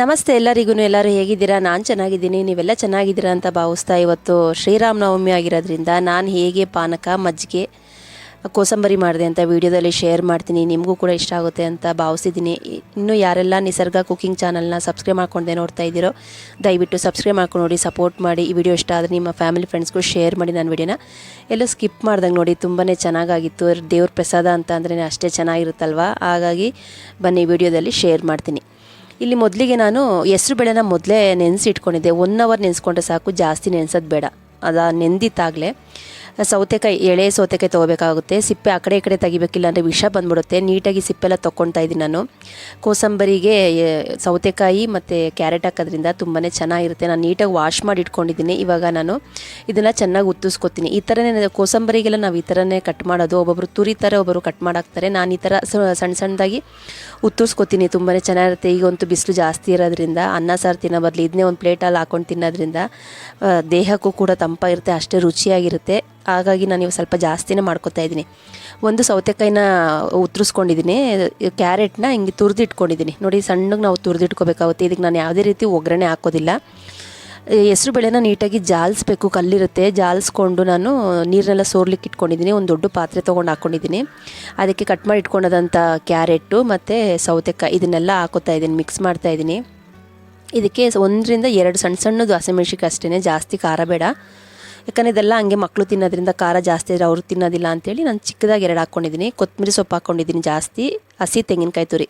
ನಮಸ್ತೆ ಎಲ್ಲರಿಗೂ. ಎಲ್ಲರೂ ಹೇಗಿದ್ದೀರಾ? ನಾನು ಚೆನ್ನಾಗಿದ್ದೀನಿ. ನೀವೆಲ್ಲ ಚೆನ್ನಾಗಿದ್ದೀರಾ ಅಂತ ಭಾವಿಸ್ತಾ ಇವತ್ತು ಶ್ರೀರಾಮನವಮಿ ಆಗಿರೋದ್ರಿಂದ ನಾನು ಹೇಗೆ ಪಾನಕ, ಮಜ್ಜಿಗೆ, ಕೋಸಂಬರಿ ಮಾಡಿದೆ ಅಂತ ವಿಡಿಯೋದಲ್ಲಿ ಶೇರ್ ಮಾಡ್ತೀನಿ. ನಿಮಗೂ ಕೂಡ ಇಷ್ಟ ಆಗುತ್ತೆ ಅಂತ ಭಾವಿಸಿದ್ದೀನಿ. ಇನ್ನೂ ಯಾರೆಲ್ಲ ನಿಸರ್ಗ ಕುಕಿಂಗ್ ಚಾನಲ್ನ ಸಬ್ಸ್ಕ್ರೈಬ್ ಮಾಡ್ಕೊಂಡೆ ನೋಡ್ತಾ ಇದ್ದೀರೋ, ದಯವಿಟ್ಟು ಸಬ್ಸ್ಕ್ರೈಬ್ ಮಾಡ್ಕೊಂಡು ನೋಡಿ, ಸಪೋರ್ಟ್ ಮಾಡಿ. ಈ ವಿಡಿಯೋ ಇಷ್ಟ ಆದರೆ ನಿಮ್ಮ ಫ್ಯಾಮಿಲಿ ಫ್ರೆಂಡ್ಸ್ಗೂ ಶೇರ್ ಮಾಡಿ ನನ್ನ ವಿಡಿಯೋನ. ಎಲ್ಲ ಸ್ಕಿಪ್ ಮಾಡ್ದಂಗೆ ನೋಡಿ ತುಂಬಾ ಚೆನ್ನಾಗಾಗಿತ್ತು. ದೇವ್ರ ಪ್ರಸಾದ ಅಂತ ಅಂದ್ರೆ ಅಷ್ಟೇ ಚೆನ್ನಾಗಿರುತ್ತಲ್ವ? ಹಾಗಾಗಿ ಬನ್ನಿ, ವಿಡಿಯೋದಲ್ಲಿ ಶೇರ್ ಮಾಡ್ತೀನಿ. ಇಲ್ಲಿ ಮೊದಲಿಗೆ ನಾನು ಹೆಸ್ರು ಬೇಳೆನ ಮೊದಲೇ ನೆನೆಸಿ ಇಟ್ಕೊಂಡಿದ್ದೆ ಒನ್ ಅವರ್ ನೆನೆಸ್ಕೊಂಡ್ರೆ ಸಾಕು, ಜಾಸ್ತಿ ನೆನೆಸೋದು ಬೇಡ. ಅದು ನೆಂದಿತ್ತಾಗಲೇ. ಸೌತೆಕಾಯಿ, ಎಳೆ ಸೌತೆಕಾಯಿ ತೊಗೋಬೇಕಾಗುತ್ತೆ. ಸಿಪ್ಪೆ ಆ ಕಡೆ ಈ ಕಡೆ ತೆಗಿಬೇಕಿಲ್ಲ ಅಂದರೆ ವಿಷ ಬಂದ್ಬಿಡುತ್ತೆ. ನೀಟಾಗಿ ಸಿಪ್ಪೆಲ್ಲ ತೊಗೊಳ್ತಾ ಇದ್ದೀನಿ ನಾನು. ಕೋಸಂಬರಿಗೆ ಸೌತೆಕಾಯಿ ಮತ್ತು ಕ್ಯಾರೆಟ್ ಹಾಕೋದ್ರಿಂದ ತುಂಬಾ ಚೆನ್ನಾಗಿರುತ್ತೆ. ನಾನು ನೀಟಾಗಿ ವಾಶ್ ಮಾಡಿ ಇಟ್ಕೊಂಡಿದ್ದೀನಿ. ಇವಾಗ ನಾನು ಇದನ್ನು ಚೆನ್ನಾಗಿ ಉತ್ತಿಸ್ಕೊತೀನಿ. ಈ ಥರನೇ ಕೋಸಂಬರಿಗೆಲ್ಲ ನಾವು ಈ ಥರನೇ ಕಟ್ ಮಾಡೋದು. ಒಬ್ಬೊಬ್ರು ತುರಿತಾರೆ ಒಬ್ಬರು ಕಟ್ ಮಾಡಾಕ್ತಾರೆ. ನಾನು ಈ ಥರ ಸಣ್ಣ ಸಣ್ಣದಾಗಿ ಉತ್ತಿಸ್ಕೊತೀನಿ. ತುಂಬಾ ಚೆನ್ನಾಗಿರುತ್ತೆ. ಈಗಂತೂ ಬಿಸಿಲು ಜಾಸ್ತಿ ಇರೋದ್ರಿಂದ, ಅನ್ನ, ಸಾರು ತಿನ್ನೋ ಬದಲು ಇದನ್ನೇ ಒಂದು ಪ್ಲೇಟಲ್ಲಿ ಹಾಕೊಂಡು ತಿನ್ನೋದ್ರಿಂದ ದೇಹಕ್ಕೂ ಕೂಡ ತಂಪಾಗಿರುತ್ತೆ. ಅಷ್ಟೇ ರುಚಿಯಾಗಿರುತ್ತೆ. ಹಾಗಾಗಿ ನಾನು ಇವಾಗ ಸ್ವಲ್ಪ ಜಾಸ್ತಿನೇ ಮಾಡ್ಕೊತಾ ಇದ್ದೀನಿ. ಒಂದು ಸೌತೆಕಾಯಿನ ಉತ್ತರಿಸ್ಕೊಂಡಿದ್ದೀನಿ. ಕ್ಯಾರೆಟ್ನ ಹಿಂಗೆ ತುರಿದಿಟ್ಕೊಂಡಿದ್ದೀನಿ. ನೋಡಿ, ಸಣ್ಣಗೆ ನಾವು ತುರಿದಿಟ್ಕೋಬೇಕಾಗುತ್ತೆ. ಇದಕ್ಕೆ ನಾನು ಯಾವುದೇ ರೀತಿ ಒಗ್ಗರಣೆ ಹಾಕೋದಿಲ್ಲ. ಹೆಸ್ರು ಬೇಳೆನ ನೀಟಾಗಿ ಜಾಲಿಸ್ಬೇಕು. ಕಲ್ಲಿರುತ್ತೆ. ಜಾಲಿಸ್ಕೊಂಡು ನಾನು ನೀರನ್ನೆಲ್ಲ ಸೋರ್ಲಿಕ್ಕೆ ಇಟ್ಕೊಂಡಿದ್ದೀನಿ. ಒಂದು ದೊಡ್ಡ ಪಾತ್ರೆ ತೊಗೊಂಡು ಹಾಕ್ಕೊಂಡಿದ್ದೀನಿ ಅದಕ್ಕೆ ಕಟ್ ಮಾಡಿ ಇಟ್ಕೊಂಡದಂಥ ಕ್ಯಾರೆಟ್ಟು ಮತ್ತು ಸೌತೆಕಾಯಿ ಇದನ್ನೆಲ್ಲ ಹಾಕೋತಾ ಇದ್ದೀನಿ. ಮಿಕ್ಸ್ ಮಾಡ್ತಾ ಇದ್ದೀನಿ. ಇದಕ್ಕೆ ಒಂದರಿಂದ ಎರಡು ಸಣ್ಣ ಸಣ್ಣದು ಹಸಿಮೆಣ್ಸಿಕಾಯಿ ಅಷ್ಟೇ ಜಾಸ್ತಿ ಖಾರ ಬೇಡ. ಯಾಕಂದರೆ ಇದೆಲ್ಲ ಹಂಗೆ ಮಕ್ಕಳು ತಿನ್ನೋದ್ರಿಂದ ಖಾರ ಜಾಸ್ತಿ ಇದ್ರೆ ಅವರು ತಿನ್ನೋದಿಲ್ಲ ಅಂತೇಳಿ ನಾನು ಚಿಕ್ಕದಾಗಿ ಎರಡು ಹಾಕ್ಕೊಂಡಿದ್ದೀನಿ, ಕೊತ್ತಂಬರಿ ಸೊಪ್ಪು ಹಾಕ್ಕೊಂಡಿದ್ದೀನಿ ಜಾಸ್ತಿ, ಹಸಿ ತೆಂಗಿನಕಾಯಿ ತುರಿ.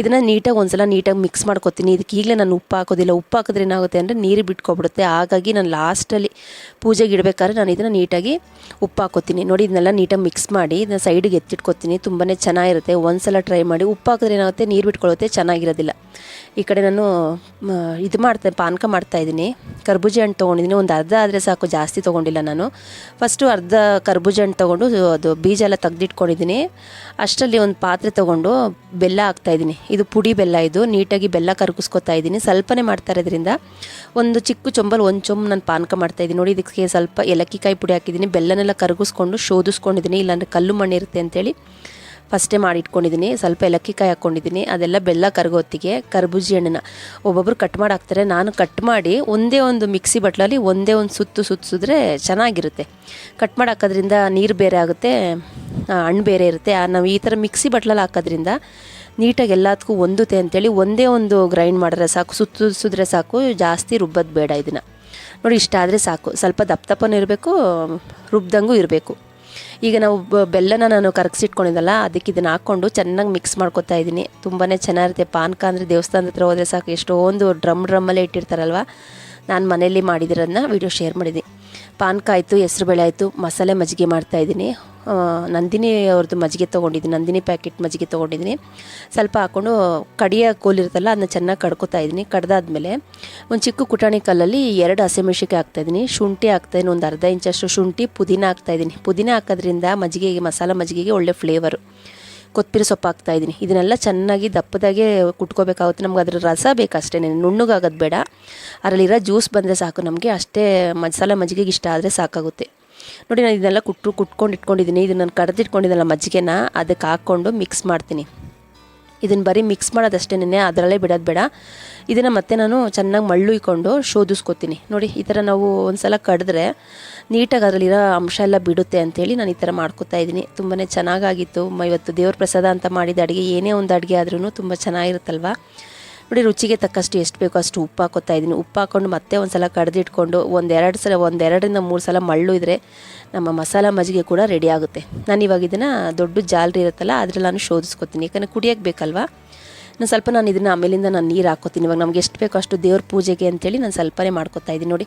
ಇದನ್ನು ನೀಟಾಗಿ ಒಂದ್ಸಲ ನೀಟಾಗಿ ಮಿಕ್ಸ್ ಮಾಡ್ಕೊತೀನಿ. ಇದಕ್ಕೆ ಈಗಲೇ ನಾನು ಉಪ್ಪು ಹಾಕೋದಿಲ್ಲ. ಉಪ್ಪು ಹಾಕಿದ್ರೆ ಏನಾಗುತ್ತೆ ಅಂದರೆ ನೀರು ಬಿಟ್ಕೊಬಿಡುತ್ತೆ. ಹಾಗಾಗಿ ನಾನು ಲಾಸ್ಟಲ್ಲಿ ಪೂಜೆಗೆ ಇಡಬೇಕಾದ್ರೆ ನಾನು ಇದನ್ನು ನೀಟಾಗಿ ಉಪ್ಪು ಹಾಕೋತೀನಿ. ನೋಡಿ, ಇದನ್ನೆಲ್ಲ ನೀಟಾಗಿ ಮಿಕ್ಸ್ ಮಾಡಿ ಇದನ್ನ ಸೈಡಿಗೆ ಎತ್ತಿಟ್ಕೊತೀನಿ. ತುಂಬಾ ಚೆನ್ನಾಗಿರುತ್ತೆ. ಒಂದ್ಸಲ ಟ್ರೈ ಮಾಡಿ. ಉಪ್ಪು ಹಾಕಿದ್ರೆ ಏನಾಗುತ್ತೆ? ನೀರು ಬಿಟ್ಕೊಳ್ಳುತ್ತೆ ಚೆನ್ನಾಗಿರೋದಿಲ್ಲ. ಈ ಕಡೆ ನಾನು ಇದು ಮಾಡ್ತಾ, ಪಾನಕ ಮಾಡ್ತಾ ಇದ್ದೀನಿ. ಕರ್ಬೂಜಿ ಹಣ್ಣು ತೊಗೊಂಡಿದ್ದೀನಿ. ಒಂದು ಅರ್ಧ ಆದರೆ ಸಾಕು. ಜಾಸ್ತಿ ತೊಗೊಂಡಿಲ್ಲ ನಾನು. ಫಸ್ಟು ಅರ್ಧ ಕರ್ಬೂಜ ಹಣ್ಣು ತೊಗೊಂಡು ಅದು ಬೀಜ ಎಲ್ಲ ತೆಗ್ದಿಟ್ಕೊಂಡಿದ್ದೀನಿ. ಅಷ್ಟರಲ್ಲಿ ಒಂದು ಪಾತ್ರೆ ತೊಗೊಂಡು ಬೆಲ್ಲ ಹಾಕ್ತಾ ಇದ್ದೀನಿ. ಇದು ಪುಡಿ ಬೆಲ್ಲ ಇದು. ನೀಟಾಗಿ ಬೆಲ್ಲ ಕರಗಿಸ್ಕೊತಾ ಇದ್ದೀನಿ. ಸ್ವಲ್ಪನೇ ಮಾಡ್ತಾ ಇರೋದ್ರಿಂದ ಒಂದು ಚಿಕ್ಕ ಚೊಂಬಲ್ಲಿ ಒಂದು ಚೊಂಬು ನಾನು ಪಾನಕ ಮಾಡ್ತಾ ಇದ್ದೀನಿ. ನೋಡಿ, ಇದಕ್ಕೆ ಸ್ವಲ್ಪ ಏಲಕ್ಕಿಕಾಯಿ ಪುಡಿ ಹಾಕಿದ್ದೀನಿ. ಬೆಲ್ಲನೆಲ್ಲ ಕರಗಿಸ್ಕೊಂಡು ಶೋಧಿಸ್ಕೊಂಡಿದ್ದೀನಿ. ಇಲ್ಲಾಂದರೆ ಕಲ್ಲು ಮಣ್ಣಿರುತ್ತೆ ಅಂತೇಳಿ ಫಸ್ಟೇ ಮಾಡಿ ಇಟ್ಕೊಂಡಿದ್ದೀನಿ ಸ್ವಲ್ಪ ಏಲಕ್ಕಿಕಾಯಿ ಹಾಕ್ಕೊಂಡಿದ್ದೀನಿ ಅದೆಲ್ಲ ಬೆಲ್ಲ ಕರಗೋತ್ತಿಗೆ ಕರ್ಬೂಜಿ ಹಣ್ಣನ್ನ ಒಬ್ಬೊಬ್ರು ಕಟ್ ಮಾಡಿ ಹಾಕ್ತಾರೆ. ನಾನು ಕಟ್ ಮಾಡಿ ಒಂದೇ ಒಂದು ಮಿಕ್ಸಿ ಬಟ್ಲಲ್ಲಿ ಒಂದೇ ಒಂದು ಸುತ್ತು ಸುತ್ತಿಸಿದ್ರೆ ಚೆನ್ನಾಗಿರುತ್ತೆ. ಕಟ್ ಮಾಡಿ ಹಾಕೋದ್ರಿಂದ ನೀರು ಬೇರೆ ಆಗುತ್ತೆ. ಹಣ್ಣು ಬೇರೆ ಇರುತ್ತೆ. ನಾವು ಈ ಥರ ಮಿಕ್ಸಿ ಬಟ್ಲಲ್ಲಿ ಹಾಕೋದ್ರಿಂದ ನೀಟಾಗಿ ಎಲ್ಲದಕ್ಕೂ ಒಂದುತ್ತೆ ಅಂತೇಳಿ ಒಂದೇ ಒಂದು ಗ್ರೈಂಡ್ ಮಾಡಿದ್ರೆ ಸಾಕು ಸುತ್ತಿಸಿದ್ರೆ ಸಾಕು, ಜಾಸ್ತಿ ರುಬ್ಬೋದು ಬೇಡ ಇದನ್ನು. ನೋಡಿ, ಇಷ್ಟ ಆದರೆ ಸಾಕು. ಸ್ವಲ್ಪ ದಪ್ಪ ದಪ್ಪನೂ ಇರಬೇಕು ರುಬ್ಬದಂಗೂ ಇರಬೇಕು. ಈಗ ನಾವು ಬೆಲ್ಲನ ನಾನು ಕರಗಿಸಿಟ್ಕೊಂಡಿದ್ದಲ್ಲ, ಅದಕ್ಕೆ ಇದನ್ನು ಹಾಕ್ಕೊಂಡು ಚೆನ್ನಾಗಿ ಮಿಕ್ಸ್ ಮಾಡ್ಕೊತಾ ಇದ್ದೀನಿ ತುಂಬಾ ಚೆನ್ನಾಗಿರುತ್ತೆ. ಪಾನಕ ಅಂದರೆ ದೇವಸ್ಥಾನದ ಹತ್ರ ಹೋದರೆ ಸಾಕು. ಎಷ್ಟೊಂದು ಡ್ರಮ್ ಡ್ರಮ್ಮಲ್ಲೇ ಇಟ್ಟಿರ್ತಾರಲ್ವ? ನಾನು ಮನೆಯಲ್ಲಿ ಮಾಡಿದಿರೋದನ್ನ ವಿಡಿಯೋ ಶೇರ್ ಮಾಡಿದ್ದೀನಿ. ಪಾನಕ ಆಯಿತು ಹೆಸ್ರುಬೇಳೆ ಆಯಿತು, ಮಸಾಲೆ ಮಜ್ಜಿಗೆ ಮಾಡ್ತಾಯಿದ್ದೀನಿ ನಂದಿನಿ ಅವ್ರದ್ದು ಮಜ್ಜಿಗೆ ತೊಗೊಂಡಿದ್ದೀನಿ. ನಂದಿನಿ ಪ್ಯಾಕೆಟ್ ಮಜ್ಜಿಗೆ ತೊಗೊಂಡಿದ್ದೀನಿ. ಸ್ವಲ್ಪ ಹಾಕ್ಕೊಂಡು ಕಡಿಯ ಕೋಲಿರುತ್ತಲ್ಲ ಅದನ್ನ ಚೆನ್ನಾಗಿ ಕಡ್ಕೊತಾ ಇದ್ದೀನಿ. ಕಡ್ದಾದ್ಮೇಲೆ ಒಂದು ಚಿಕ್ಕ ಕುಟಾಣಿ ಕಲ್ಲಲ್ಲಿ ಎರಡು ಹಸಿಮೆಣ್ಸಿಕಾಯಿ ಹಾಕ್ತಾಯಿದ್ದೀನಿ ಶುಂಠಿ ಹಾಕ್ತಾಯಿದ್ದೀನಿ ಒಂದು ಅರ್ಧ ಇಂಚಷ್ಟು ಶುಂಠಿ, ಪುದೀನ ಹಾಕ್ತಾಯಿದ್ದೀನಿ ಪುದೀನ ಹಾಕೋದ್ರಿಂದ ಮಜ್ಜಿಗೆಗೆ ಮಸಾಲ ಮಜ್ಜಿಗೆಗೆ ಒಳ್ಳೆ ಫ್ಲೇವರು ಕೊತ್ತಂಬರಿ ಸೊಪ್ಪು ಹಾಕ್ತಾ ಇದ್ದೀನಿ. ಇದನ್ನೆಲ್ಲ ಚೆನ್ನಾಗಿ ದಪ್ಪದಾಗೆ ಕುಟ್ಕೋಬೇಕಾಗುತ್ತೆ. ನಮ್ಗೆ ಅದರ ರಸ ಬೇಕಷ್ಟೇ ನುಣ್ಣಗಾಗೋದು ಬೇಡ. ಅದರಲ್ಲಿರೋ ಜ್ಯೂಸ್ ಬಂದರೆ ಸಾಕು ನಮಗೆ. ಅಷ್ಟೇ ಮಸಾಲ ಮಜ್ಜಿಗೆಗೆ ಇಷ್ಟ ಆದರೆ ಸಾಕಾಗುತ್ತೆ. ನೋಡಿ, ನಾನು ಇದನ್ನೆಲ್ಲ ಕುಟ್ಟು ಕುಟ್ಕೊಂಡು ಇಟ್ಕೊಂಡಿದ್ದೀನಿ. ಇದನ್ನು ನಾನು ಕಡ್ದಿಟ್ಕೊಂಡಿದ್ದಲ್ಲ ಮಜ್ಜಿಗೆನ ಅದಕ್ಕೆ ಹಾಕ್ಕೊಂಡು ಮಿಕ್ಸ್ ಮಾಡ್ತೀನಿ. ಇದನ್ನು ಬರೀ ಮಿಕ್ಸ್ ಮಾಡೋದಷ್ಟೇನೆ ಅದರಲ್ಲೇ ಬಿಡೋದು ಬೇಡ. ಇದನ್ನು ಮತ್ತೆ ನಾನು ಚೆನ್ನಾಗಿ ಮಳ್ಳು ಇಕ್ಕೊಂಡು ಶೋಧಿಸ್ಕೊತೀನಿ. ನೋಡಿ, ಈ ಥರ ನಾವು ಒಂದು ಸಲ ಕಡಿದ್ರೆ ನೀಟಾಗಿ ಅದರಲ್ಲಿರೋ ಅಂಶ ಎಲ್ಲ ಬಿಡುತ್ತೆ ಅಂತೇಳಿ ನಾನು ಈ ಥರ ಮಾಡ್ಕೊತಾ ಇದ್ದೀನಿ. ತುಂಬಾ ಚೆನ್ನಾಗಾಗಿತ್ತು. ಇವತ್ತು ದೇವ್ರ ಪ್ರಸಾದ ಅಂತ ಮಾಡಿದ ಅಡುಗೆ ಏನೇ ಒಂದು ಅಡುಗೆ ಆದ್ರೂ ತುಂಬ ಚೆನ್ನಾಗಿರುತ್ತಲ್ವ? ನೋಡಿ, ರುಚಿಗೆ ತಕ್ಕಷ್ಟು ಎಷ್ಟು ಬೇಕೋ ಅಷ್ಟು ಉಪ್ಪು ಹಾಕೋತಾ ಇದ್ದೀನಿ. ಉಪ್ಪು ಹಾಕೊಂಡು ಮತ್ತೆ ಒಂದು ಸಲ ಕಡ್ದಿಟ್ಕೊಂಡು ಒಂದೆರಡು ಸಲ, ಒಂದೆರಡರಿಂದ ಮೂರು ಸಲ ಮಳ್ಳು ಇದ್ದರೆ ನಮ್ಮ ಮಸಾಲ ಮಜ್ಜಿಗೆ ಕೂಡ ರೆಡಿ ಆಗುತ್ತೆ. ನಾನು ಇವಾಗ ಇದನ್ನು ದೊಡ್ಡ ಜಾಲರಿ ಇರುತ್ತಲ್ಲ, ಅದ್ರಲ್ಲಿ ನಾನು ಶೋಧಿಸ್ಕೊತೀನಿ. ಯಾಕಂದರೆ ಕುಡಿಯೋಕ್ಕೆ ಬೇಕಲ್ವಾ? ನಾನು ಸ್ವಲ್ಪ ನಾನು ಇದನ್ನು ಆಮೇಲಿಂದ ನಾನು ನೀರು ಹಾಕೋತೀನಿ. ಇವಾಗ ನಮ್ಗೆ ಎಷ್ಟು ಬೇಕೋ ಅಷ್ಟು ದೇವ್ರ ಪೂಜೆಗೆ ಅಂತೇಳಿ ನಾನು ಸ್ವಲ್ಪನೇ ಮಾಡ್ಕೊತಾ ಇದ್ದೀನಿ. ನೋಡಿ,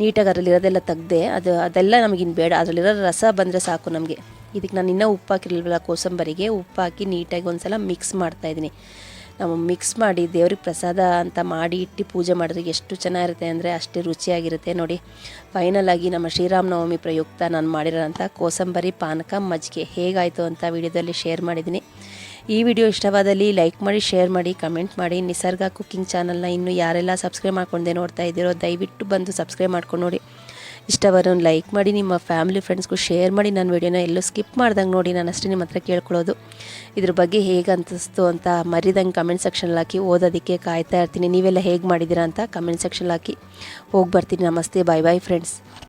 ನೀಟಾಗಿ ಅದರಲ್ಲಿರೋದೆಲ್ಲ ತೆಗ್ದೆ, ಅದು ಅದೆಲ್ಲ ನಮಗಿನ್ನು ಬೇಡ. ಅದರಲ್ಲಿರೋ ರಸ ಬಂದರೆ ಸಾಕು ನಮಗೆ. ಇದಕ್ಕೆ ನಾನು ಇನ್ನೂ ಉಪ್ಪು ಹಾಕಿರಲಿಲ್ಲ ಕೋಸಂಬರಿಗೆ ಉಪ್ಪು ಹಾಕಿ ನೀಟಾಗಿ ಒಂದು ಸಲ ಮಿಕ್ಸ್ ಮಾಡ್ತಾಯಿದ್ದೀನಿ ನಾವು ಮಿಕ್ಸ್ ಮಾಡಿ ದೇವ್ರಿಗೆ ಪ್ರಸಾದ ಅಂತ ಮಾಡಿ ಇಟ್ಟು ಪೂಜೆ ಮಾಡಿದ್ರೆ ಎಷ್ಟು ಚೆನ್ನಾಗಿರುತ್ತೆ ಅಂದರೆ ಅಷ್ಟೇ ರುಚಿಯಾಗಿರುತ್ತೆ ನೋಡಿ. ಫೈನಲ್ ಆಗಿ ನಮ್ಮ ಶ್ರೀರಾಮನವಮಿ ಪ್ರಯುಕ್ತ ನಾನು ಮಾಡಿರೋಂಥ ಕೋಸಂಬರಿ ಪಾನಕ ಮಜ್ಜಿಗೆ ಹೇಗಾಯಿತು ಅಂತ ವಿಡಿಯೋದಲ್ಲಿ ಶೇರ್ ಮಾಡಿದ್ದೀನಿ. ಈ ವಿಡಿಯೋ ಇಷ್ಟವಾದಲ್ಲಿ ಲೈಕ್ ಮಾಡಿ ಶೇರ್ ಮಾಡಿ ಕಮೆಂಟ್ ಮಾಡಿ. ನಿಸರ್ಗ ಕುಕ್ಕಿಂಗ್ ಚಾನಲ್ನ ಇನ್ನೂ ಯಾರೆಲ್ಲ ಸಬ್ಸ್ಕ್ರೈಬ್ ಮಾಡ್ಕೊಂಡೆ ನೋಡ್ತಾ ಇದ್ದೀರೋ ದಯವಿಟ್ಟು ಬಂದು ಸಬ್ಸ್ಕ್ರೈಬ್ ಮಾಡ್ಕೊಂಡು ನೋಡಿ. ಇಷ್ಟವನ್ನು ಲೈಕ್ ಮಾಡಿ, ನಿಮ್ಮ ಫ್ಯಾಮಿಲಿ ಫ್ರೆಂಡ್ಸ್ಗೂ ಶೇರ್ ಮಾಡಿ, ನನ್ನ ವೀಡಿಯೋನ ಎಲ್ಲೂ ಸ್ಕಿಪ್ ಮಾಡ್ದಂಗೆ ನೋಡಿ, ನಾನು ಅಷ್ಟೇ ನಿಮ್ಮ ಹತ್ರ ಕೇಳ್ಕೊಳ್ಳೋದು. ಇದ್ರ ಬಗ್ಗೆ ಹೇಗೆ ಅನಿಸ್ತು ಅಂತ ಮರಿದಂಗೆ ಕಮೆಂಟ್ ಸೆಕ್ಷನಲ್ಲಿ ಹಾಕಿ, ಓದೋದಕ್ಕೆ ಕಾಯ್ತಾ ಇರ್ತೀನಿ. ನೀವೆಲ್ಲ ಹೇಗೆ ಮಾಡಿದ್ದೀರಾ ಅಂತ ಕಮೆಂಟ್ ಸೆಕ್ಷನ್ ಹಾಕಿ. ಹೋಗಿ ಬರ್ತೀನಿ. ನಮಸ್ತೆ. ಬಾಯ್ ಬಾಯ್ ಫ್ರೆಂಡ್ಸ್